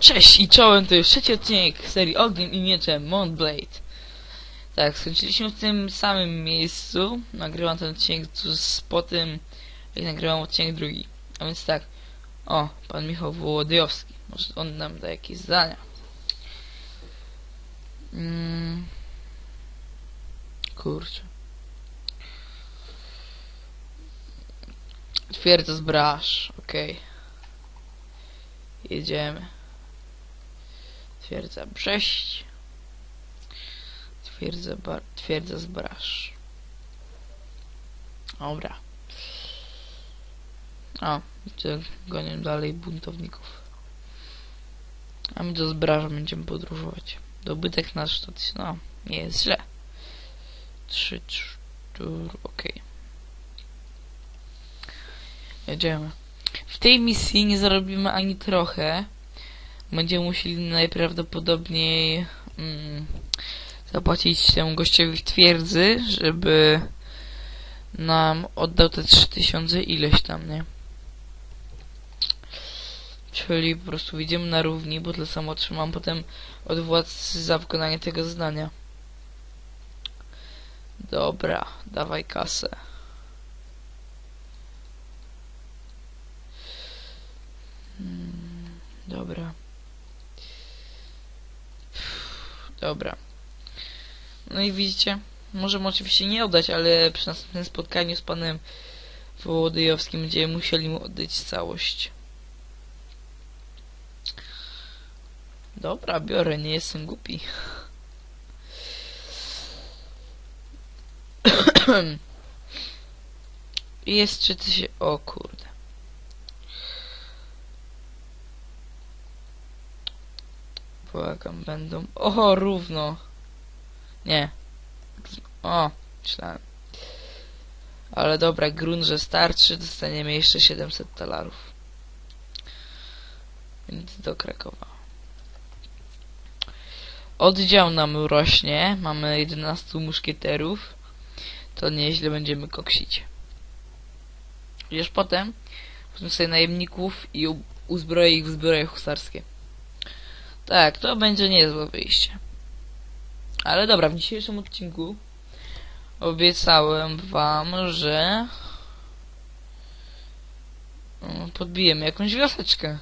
Cześć i czołem, to już trzeci odcinek serii Ogniem i Mieczem Montblade. Tak, skończyliśmy w tym samym miejscu. Nagrywam ten odcinek tuż po tym, jak nagrywam odcinek drugi. A więc tak, o, pan Michał Wołodyjowski. Może on nam da jakieś zdania. Mm. Kurczę. Twierdza zbraż, okej. Jedziemy. Twierdza Brześć. Twierdza, bar, twierdza Zbraż. Dobra. O, to gonię dalej buntowników. A my do Zbraża będziemy podróżować. Dobytek nasz to, no, nie jest źle. Trzy, cztery, okej. Jedziemy. W tej misji nie zarobimy ani trochę. Będziemy musieli najprawdopodobniej mm, zapłacić temu gościowi w twierdzy, żeby nam oddał te 3000 ileś tam, nie? Czyli po prostu wyjdziemy na równi, bo tyle samo otrzymam potem od władcy za wykonanie tego zadania. Dobra, dawaj kasę. Hmm, dobra. Dobra. No i widzicie, możemy oczywiście nie oddać, ale przy następnym spotkaniu z panem Wołodyjowskim będziemy musieli mu oddać całość. Dobra, biorę, nie jestem głupi. Jest 3000... O kurde. Błagam, będą... O, równo. Nie. O, myślałem. Ale dobra, grunt, że starczy, dostaniemy jeszcze 700 talarów. Więc do Krakowa. Oddział nam rośnie. Mamy 11 muszkieterów. To nieźle będziemy koksić. Już potem weźmy sobie najemników i uzbroję ich w zbroje husarskie. Tak, to będzie niezłe wyjście. Ale dobra, w dzisiejszym odcinku obiecałem wam, że mm, podbijemy jakąś wioseczkę.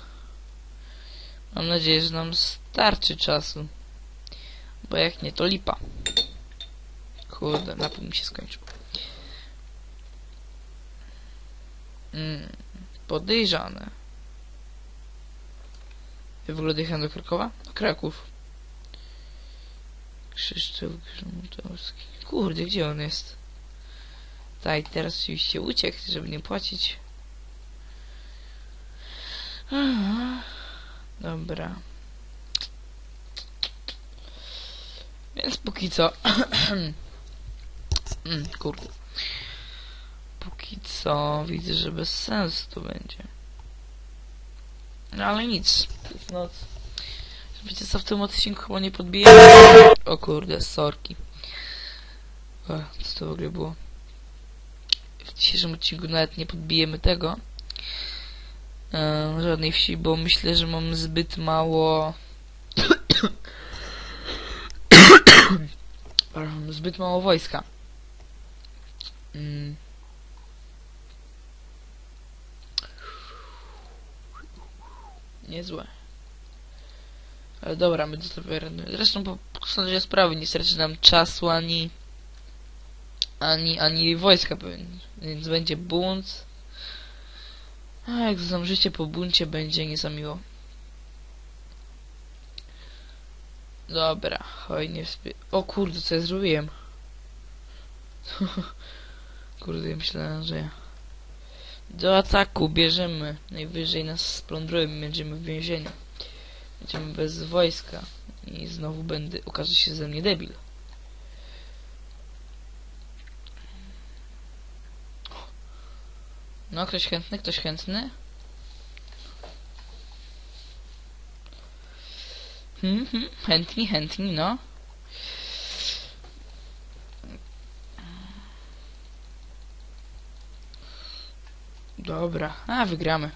Mam nadzieję, że nam starczy czasu. Bo jak nie, to lipa. Kurde, napój mi się skończył. Mm, podejrzane. Ty w ogóle dojechałem do Krakowa? Do Kraków. Krzysztof Grzmutowski. Kurde, gdzie on jest? Tak, teraz oczywiście uciekł, żeby nie płacić. Dobra. Więc póki co... mm, kurde. Póki co widzę, że bez sensu to będzie. No ale nic. To jest noc. Wiecie co, w tym odcinku chyba nie podbiję. O kurde, sorki. O, co to w ogóle było? W dzisiejszym odcinku nawet nie podbijemy tego. E, żadnej wsi, bo myślę, że mam zbyt mało... Zbyt mało wojska. Mm. Niezłe. Ale dobra, my to radujemy. Zresztą po sądzie sprawy nie straci nam czasu ani ani, ani wojska pewnie. Więc będzie bunt. A jak zdążycie po buncie będzie nie za miło. Dobra, hojnie wspie... O kurde, co ja zrobiłem? kurde, myślałem, że. Do ataku bierzemy. Najwyżej nas splądrują będziemy w więzieniu. Będziemy bez wojska. I znowu będę... Okaże się ze mnie debil. No, ktoś chętny? Ktoś chętny? Hmm, hmm, chętni, chętni, no. Dobra, a wygramy.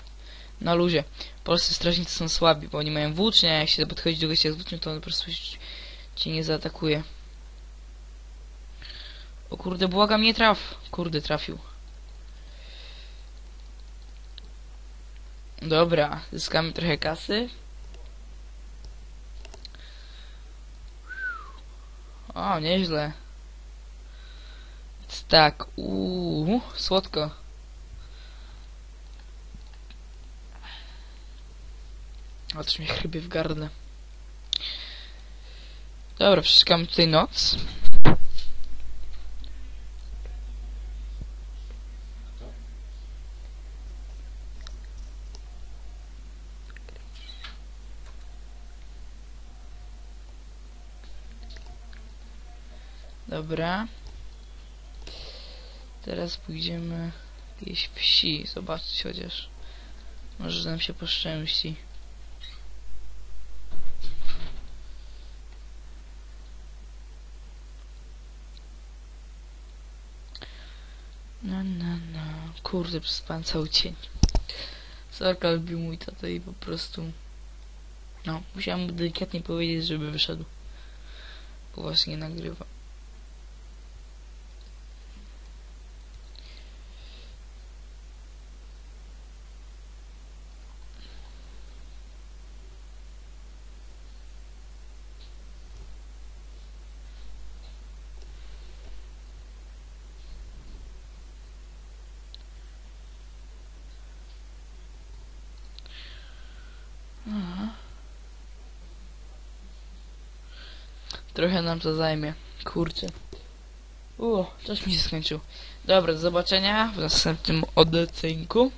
Na luzie. Polscy strażnicy są słabi, bo oni mają włócznie, jak się podchodzi do gościa z włócznią, to on po prostu cię nie zaatakuje. O kurde, błagam, nie traf. Kurde, trafił. Dobra, zyskamy trochę kasy. O, nieźle. Tak, uuu, słodko. Otóż mnie chrybie w gardle. Dobra, przeczekamy tutaj noc. Dobra. Teraz pójdziemy gdzieś wsi, zobaczyć chociaż. Może nam się poszczęści. No, no, no. Kurde, przespałem cały cień. Sorka lubił mój tata i po prostu... No, musiałem mu delikatnie powiedzieć, żeby wyszedł. Bo właśnie nagrywa. Trochę nam to zajmie. Kurczę. U, czas mi się skończył. Dobra, do zobaczenia w następnym odcinku.